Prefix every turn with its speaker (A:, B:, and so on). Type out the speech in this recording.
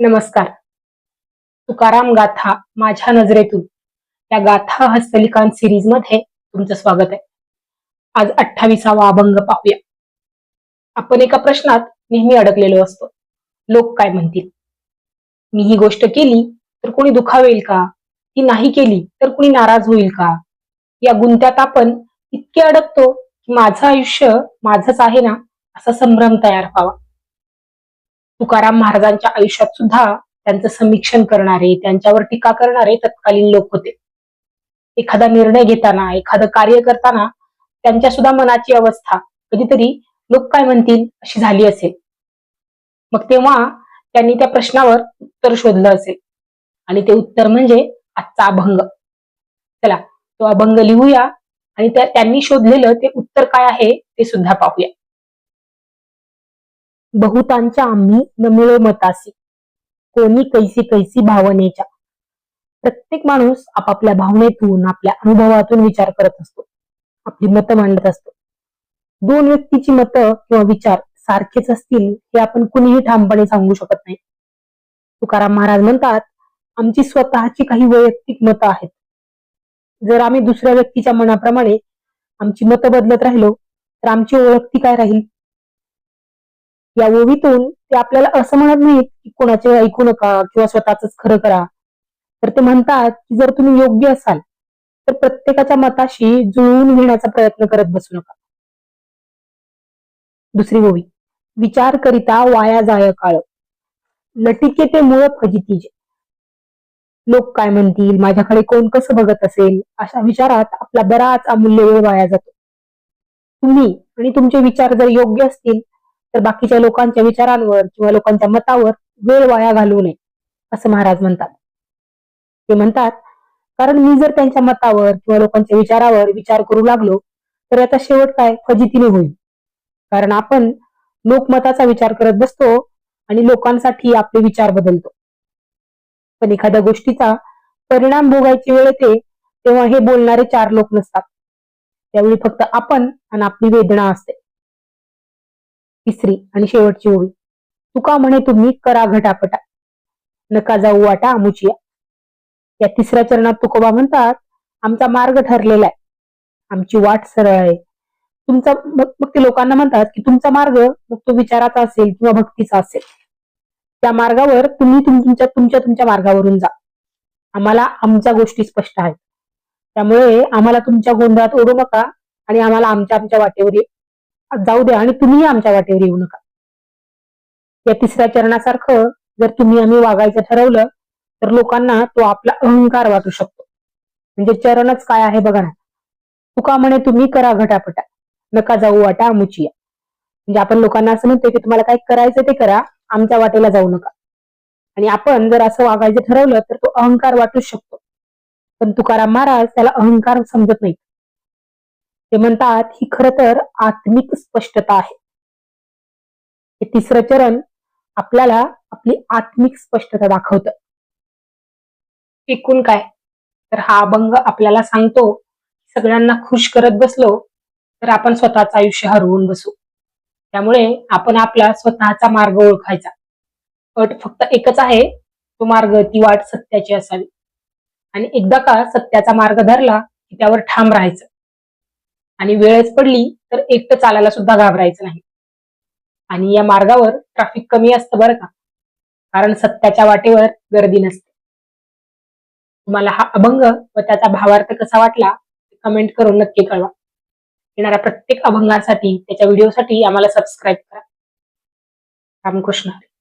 A: नमस्कार. तुकाराम गाथा माझ्या नजरेतून. या गाथा हस्तलिखान सिरीजमध्ये तुमचं स्वागत आहे. आज अठ्ठावीसावा अभंग पाहूया. आपण एका प्रश्नात नेहमी अडकलेलो असतो. लोक काय म्हणतील? मी ही गोष्ट केली तर कोणी दुखावेल का? ती नाही केली तर कोणी नाराज होईल का? या गुंत्यात आपण इतके अडकतो की माझं आयुष्य माझंच आहे ना असा संभ्रम तयार व्हावा. तुकाराम महाराजांच्या आयुष्यात सुद्धा त्यांचं समीक्षण करणारे त्यांच्यावर टीका करणारे तत्कालीन लोक होते. एखादा निर्णय घेताना एखादं कार्य करताना त्यांच्या सुद्धा मनाची अवस्था कधीतरी लोक काय म्हणतील अशी झाली असेल. मग तेव्हा त्यांनी त्या प्रश्नावर उत्तर शोधलं असेल. आणि ते उत्तर म्हणजे आजचा अभंग. चला तो अभंग लिहूया आणि त्यांनी शोधलेलं ते उत्तर काय आहे ते सुद्धा पाहूया. बहुतांच्या आम्ही नमिळे मतासी. कोणी कैसी कैसी भावनेच्या. प्रत्येक माणूस आपापल्या भावनेतून आपल्या अनुभवातून विचार करत असतो. आपली मतं मांडत असतो. दोन व्यक्तीची मतं किंवा विचार सारखेच असतील हे आपण कुणीही ठामपणे सांगू शकत नाही. तुकाराम महाराज म्हणतात आमची स्वतःची काही वैयक्तिक मतं आहेत. जर आम्ही दुसऱ्या व्यक्तीच्या मनाप्रमाणे आमची मतं बदलत राहिलो तर आमची ओळख ती काय राहील? या ओवीतून ते आपल्याला असं म्हणत नाहीत की कोणाचे ऐकू नका किंवा स्वतःच खरं करा. तर ते म्हणतात की जर तुम्ही योग्य असाल तर प्रत्येकाच्या मताशी जुळवून घेण्याचा प्रयत्न करत बसू नका. दुसरी ओवी. विचार करिता वाया जाय काळ. लटिके ते मुळ फजितीजे लोक काय म्हणतील? माझ्याकडे कोण कसं बघत असेल? अशा विचारात आपला बराच अमूल्य वेळ वाया जातो. तुम्ही आणि तुमचे विचार जर योग्य असतील तर बाकीच्या लोकांच्या विचारांवर किंवा लोकांच्या मतावर वेळ वाया घालवू नये असं महाराज म्हणतात. ते म्हणतात कारण मी जर त्यांच्या मतावर किंवा लोकांच्या विचारावर विचार करू लागलो तर याचा शेवट काय? फजितीने होईल. कारण आपण लोकमताचा विचार करत बसतो आणि लोकांसाठी आपले विचार बदलतो. पण एखाद्या गोष्टीचा परिणाम भोगायची वेळ येते तेव्हा हे बोलणारे चार लोक नसतात. त्यावेळी फक्त आपण आणि आपली वेदना असते. तिसरी आणि शेवटची ओळी. तुका म्हणे तुम्ही करा घटापटा. नका जाऊ वाटा आमुचिया या तिसऱ्या चरणात तुकोबा म्हणतात आमचा मार्ग ठरलेला आहे. आमची वाट सरळ आहे. तुमचा मग मग ते लोकांना म्हणतात की तुमचा मार्ग मग तो विचाराचा असेल किंवा भक्तीचा असेल. त्या मार्गावर तुम्ही तुमच्या तुमच्या तुमच्या मार्गावरून जा. आम्हाला आमच्या गोष्टी स्पष्ट आहेत. त्यामुळे आम्हाला तुमच्या गोंधळात ओढू नका आणि आम्हाला आमच्या आमच्या वाटेवर जाऊ द्या आणि तुम्ही आमच्या वाटेवर येऊ नका. या तिसऱ्या चरणासारखं जर तुम्ही आम्ही वागायचं ठरवलं तर लोकांना तो आपला अहंकार वाटू शकतो. म्हणजे चरणच काय आहे बघा ना. तुका म्हणे तुम्ही करा घटापटा. नका जाऊ वाटा मुचिया. म्हणजे आपण लोकांना असं म्हणतो की तुम्हाला काय करायचं ते करा आमच्या वाटेला जाऊ नका. आणि आपण जर असं वागायचं ठरवलं तर तो अहंकार वाटूच शकतो. पण तुकाराम महाराज त्याला अहंकार समजत नाही ते म्हणतात ही खर तर आत्मिक स्पष्टता आहे. हे तिसरं चरण आपल्याला आपली आत्मिक स्पष्टता दाखवतं. एकूण काय? तर हा अभंग आपल्याला सांगतो सगळ्यांना खुश करत बसलो तर आपण स्वतःचं आयुष्य हरवून बसू. त्यामुळे आपण आपला स्वतःचा मार्ग ओळखायचा. अट फक्त एकच आहे तो मार्ग ती वाट सत्याची असावी. आणि एकदा का सत्याचा मार्ग धरला की त्यावर ठाम राहायचं. आणि वेळच पडली तर एकटं चालायला सुद्धा घाबरायचं नाही. आणि या मार्गावर ट्रॅफिक कमी असतं बरं का. कारण सत्याच्या वाटेवर गर्दी नसते. तुम्हाला हा अभंग व त्याचा भावार्थ कसा वाटला कमेंट करून नक्की कळवा. येणाऱ्या प्रत्येक अभंगासाठी त्याच्या व्हिडिओसाठी आम्हाला सबस्क्राईब करा. रामकृष्ण हरी.